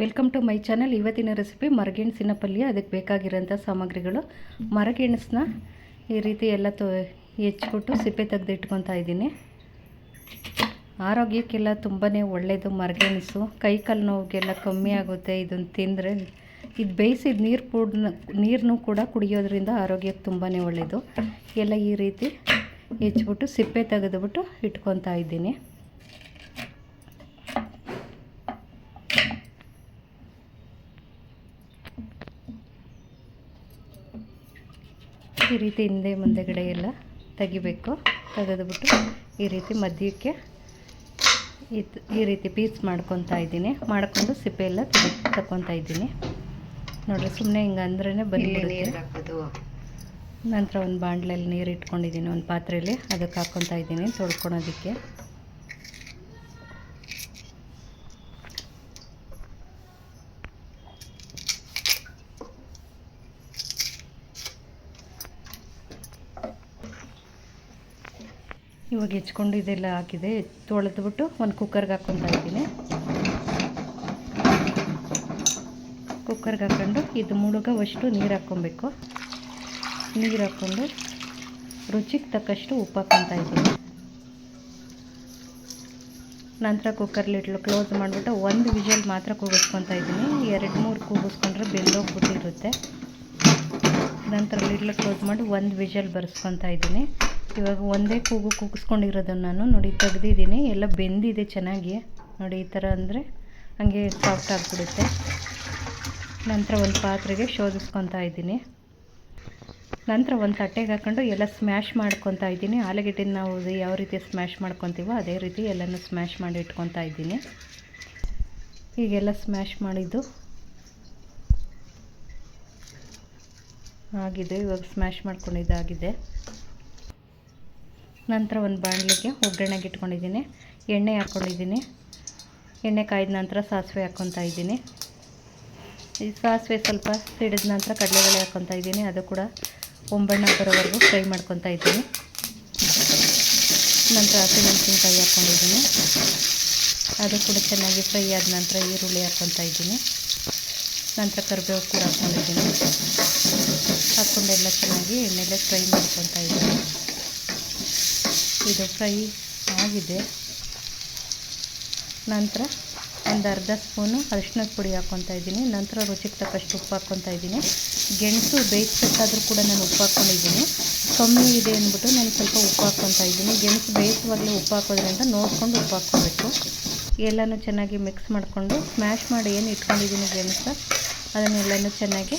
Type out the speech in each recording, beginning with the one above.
Welcome to my channel ಇವತ್ತಿನ recipe ಮರಗೆಣಸಿನ ಪಲ್ಯ ಅದಕ್ಕೆ ಬೇಕಾಗಿರೋಂಥ ಸಾಮಗ್ರಿಗಳು. ಮರಗೆಣಸನ್ನ ಈ ರೀತಿ ಎಲ್ಲ ತೊ ಹೆಚ್ಚಿಬಿಟ್ಟು ಸಿಪ್ಪೆ ತೆಗೆದು ಇಟ್ಕೊತಾ ಇದ್ದೀನಿ. ಆರೋಗ್ಯಕ್ಕೆಲ್ಲ ತುಂಬಾ ಒಳ್ಳೆಯದು ಮರಗೆಣಸು. ಕೈ ಕಾಲು ನೋವಿಗೆಲ್ಲ ಕಮ್ಮಿ ಆಗುತ್ತೆ. ಇದನ್ನು ತಿಂದರೆ ಇದು ಬೇಯಿಸಿದ ನೀರು ಕೂಡ ನೀರನ್ನು ಕೂಡ ಕುಡಿಯೋದ್ರಿಂದ ಆರೋಗ್ಯಕ್ಕೆ ತುಂಬಾ ಒಳ್ಳೆಯದು ಎಲ್ಲ ಈ ರೀತಿ ಹೆಚ್ಚಿಬಿಟ್ಟು ಸಿಪ್ಪೆ ತೆಗೆದುಬಿಟ್ಟು ಇಟ್ಕೊತಾ ಇದ್ದೀನಿ. ಈ ರೀತಿ ಹಿಂದೆ ಮುಂದೆಗಡೆ ಎಲ್ಲ ತೆಗಿಬೇಕು. ತೆಗೆದುಬಿಟ್ಟು ಈ ರೀತಿ ಮಧ್ಯಕ್ಕೆ ಇದು ಈ ರೀತಿ ಪೀಸ್ ಮಾಡ್ಕೊತಾ ಇದ್ದೀನಿ. ಮಾಡ್ಕೊಂಡು ಸಿಪ್ಪೆ ಎಲ್ಲ ತೆಗಿ ತಗೊತಾ ಇದ್ದೀನಿ. ನೋಡಿರಿ ಸುಮ್ಮನೆ ಹಿಂಗೆ ಅಂದ್ರೇ ಬಂದ್ಬಿಡುತ್ತೆ. ನಂತರ ಒಂದು ಬಾಣಲೆಯಲ್ಲಿ ನೀರು ಇಟ್ಕೊಂಡಿದ್ದೀನಿ ಒಂದು ಪಾತ್ರೆಯಲ್ಲಿ. ಅದಕ್ಕೆ ಹಾಕ್ಕೊತಾ ಇದ್ದೀನಿ ತೊಳ್ಕೊಳೋದಕ್ಕೆ. ಇವಾಗ ಹೆಚ್ಕೊಂಡು ಇದೆಲ್ಲ ಹಾಕಿದೆ. ತೊಳೆದ್ಬಿಟ್ಟು ಒಂದು ಕುಕ್ಕರ್ಗೆ ಹಾಕ್ಕೊತಾ ಇದ್ದೀನಿ. ಕುಕ್ಕರ್ಗೆ ಹಾಕ್ಕೊಂಡು ಇದು ಮುಳುಗೋವಷ್ಟು ನೀರು ಹಾಕ್ಕೊಬೇಕು. ನೀರು ಹಾಕ್ಕೊಂಡು ರುಚಿಗೆ ತಕ್ಕಷ್ಟು ಉಪ್ಪು ಹಾಕ್ಕೊತಾ ಇದ್ದೀನಿ. ನಂತರ ಕುಕ್ಕರ್ ಲಿಟ್ಲು ಕ್ಲೋಸ್ ಮಾಡಿಬಿಟ್ಟು ಒಂದು ವಿಷಲ್ ಮಾತ್ರ ಕೂಗಿಸ್ಕೊತಾ ಇದ್ದೀನಿ. ಎರಡು ಮೂರು ಕೂಗಿಸ್ಕೊಂಡ್ರೆ ಬೆಂದೋಗ್ಬಿಟ್ಟಿರುತ್ತೆ ನಂತರ ಲಿಡ್ಲು ಕ್ಲೋಸ್ ಮಾಡಿ ಒಂದು ವಿಷಲ್ ಬರೆಸ್ಕೊತಾ ಇದ್ದೀನಿ. ಇವಾಗ ಒಂದೇ ಕೂಗು ಕೂಗಿಸ್ಕೊಂಡಿರೋದನ್ನು ನಾನು ನೋಡಿ ತೆಗೆದಿದ್ದೀನಿ. ಎಲ್ಲ ಬೆಂದಿದೆ ಚೆನ್ನಾಗಿ. ನೋಡಿ ಈ ಥರ ಅಂದರೆ ಹಂಗೆ ಸಾಫ್ಟ್ ಆಗಿಬಿಡುತ್ತೆ. ನಂತರ ಒಂದು ಪಾತ್ರೆಗೆ ಶೋಧಿಸ್ಕೊತಾ ಇದ್ದೀನಿ. ನಂತರ ಒಂದು ತಟ್ಟೆಗೆ ಹಾಕ್ಕೊಂಡು ಎಲ್ಲ ಸ್ಮ್ಯಾಶ್ ಮಾಡ್ಕೊತಾ ಇದ್ದೀನಿ. ಆಲೂಗೆಡ್ಡೆನ ನಾವು ಯಾವ ರೀತಿ ಸ್ಮ್ಯಾಶ್ ಮಾಡ್ಕೊತೀವೋ ಅದೇ ರೀತಿ ಎಲ್ಲನೂ ಸ್ಮ್ಯಾಶ್ ಮಾಡಿ ಇಟ್ಕೊತಾ ಇದ್ದೀನಿ. ಈಗೆಲ್ಲ ಸ್ಮ್ಯಾಶ್ ಮಾಡಿದ್ದು ಆಗಿದೆ. ಇವಾಗ ಸ್ಮ್ಯಾಶ್ ಮಾಡ್ಕೊಂಡಿದ್ದಾಗಿದೆ. ನಂತರ ಒಂದು ಬಾಣಲಿಗೆ ಒಗ್ಗರಣೆಗೆ ಇಟ್ಕೊಂಡಿದ್ದೀನಿ. ಎಣ್ಣೆ ಹಾಕ್ಕೊಂಡಿದ್ದೀನಿ. ಎಣ್ಣೆ ಕಾಯ್ದ ನಂತರ ಸಾಸಿವೆ ಹಾಕ್ಕೊತಾ ಇದ್ದೀನಿ. ಈ ಸಾಸಿವೆ ಸ್ವಲ್ಪ ಸಿಡಿದ ನಂತರ ಕಡಲೆಬೇಳೆ ಹಾಕ್ಕೊತಾ ಇದ್ದೀನಿ. ಅದು ಕೂಡ ಒಂಬಣ್ಣ ಬರೋವರೆಗೂ ಫ್ರೈ ಮಾಡ್ಕೊತಾ ಇದ್ದೀನಿ. ನಂತರ ಹಸಿಮೆಣಸಿನ್ಕಾಯಿ ಹಾಕ್ಕೊಂಡಿದ್ದೀನಿ. ಅದು ಕೂಡ ಚೆನ್ನಾಗಿ ಫ್ರೈ ಆದ ನಂತರ ಈರುಳ್ಳಿ ಹಾಕ್ಕೊತಾ ಇದ್ದೀನಿ. ನಂತರ ಕರಿಬೇವು ಕೂಡ ಹಾಕ್ಕೊಂಡಿದ್ದೀನಿ. ಹಾಕ್ಕೊಂಡೆಲ್ಲ ಚೆನ್ನಾಗಿ ಎಣ್ಣೆಲೆ ಫ್ರೈ ಮಾಡ್ಕೊತಾ ಇದ್ದೀನಿ. ಇದು ಫ್ರೈ ಆಗಿದೆ. ನಂತರ ಒಂದು ಅರ್ಧ ಸ್ಪೂನು ಅರಿಶಿನದ ಪುಡಿ ಹಾಕ್ಕೊತಾ ಇದ್ದೀನಿ. ನಂತರ ರುಚಿಗೆ ತಕ್ಕಷ್ಟು ಉಪ್ಪು ಹಾಕ್ಕೊತಾ ಇದ್ದೀನಿ. ಗೆಣಸು ಬೇಯಿಸ್ಬೇಕಾದ್ರೂ ಕೂಡ ನಾನು ಉಪ್ಪು ಹಾಕ್ಕೊಂಡಿದ್ದೀನಿ. ಕಮ್ಮಿ ಇದೆ ಅಂದ್ಬಿಟ್ಟು ನಾನು ಸ್ವಲ್ಪ ಉಪ್ಪು ಹಾಕ್ಕೊತಾ ಇದ್ದೀನಿ. ಗೆಣಸು ಬೇಯಿಸುವಾಗಲೇ ಉಪ್ಪು ಹಾಕೋದ್ರಿಂದ ನೋಡಿಕೊಂಡು ಉಪ್ಪು ಹಾಕ್ಕೋಬೇಕು. ಎಲ್ಲನೂ ಚೆನ್ನಾಗಿ ಮಿಕ್ಸ್ ಮಾಡಿಕೊಂಡು ಸ್ಮ್ಯಾಶ್ ಮಾಡಿ ಏನು ಇಟ್ಕೊಂಡಿದ್ದೀನಿ ಗೆಣಸು, ಅದನ್ನೆಲ್ಲನೂ ಚೆನ್ನಾಗಿ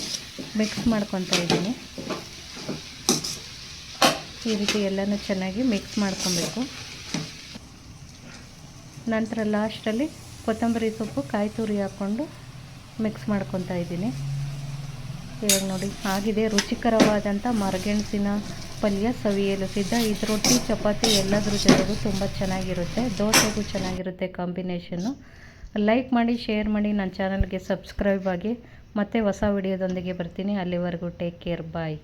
ಮಿಕ್ಸ್ ಮಾಡ್ಕೊತಾ ಇದ್ದೀನಿ. ಈ ರೀತಿ ಎಲ್ಲನೂ ಚೆನ್ನಾಗಿ ಮಿಕ್ಸ್ ಮಾಡ್ಕೊಬೇಕು. ನಂತರ ಲಾಸ್ಟಲ್ಲಿ ಕೊತ್ತಂಬರಿ ಸೊಪ್ಪು, ಕಾಯಿ ತುರಿ ಹಾಕ್ಕೊಂಡು ಮಿಕ್ಸ್ ಮಾಡ್ಕೊತಾ ಇದ್ದೀನಿ. ಇವಾಗ ನೋಡಿ, ಆಗಿದೆ ರುಚಿಕರವಾದಂಥ ಮರಗೆಣಸಿನ ಪಲ್ಯ ಸವಿಯಲು ಸಿದ್ಧ ಇದು ರೊಟ್ಟಿ, ಚಪಾತಿ ಎಲ್ಲದ್ರ ಜೊತೆಗೂ ತುಂಬ ಚೆನ್ನಾಗಿರುತ್ತೆ. ದೋಸೆಗೂ ಚೆನ್ನಾಗಿರುತ್ತೆ ಕಾಂಬಿನೇಷನ್ನು ಲೈಕ್ ಮಾಡಿ ಶೇರ್ ಮಾಡಿ ನನ್ನ ಚಾನಲ್ಗೆ ಸಬ್ಸ್ಕ್ರೈಬ್ ಆಗಿ. ಮತ್ತೆ ಹೊಸ ವಿಡಿಯೋದೊಂದಿಗೆ ಬರ್ತೀನಿ. ಅಲ್ಲಿವರೆಗೂ ಟೇಕ್ ಕೇರ್ ಬಾಯ್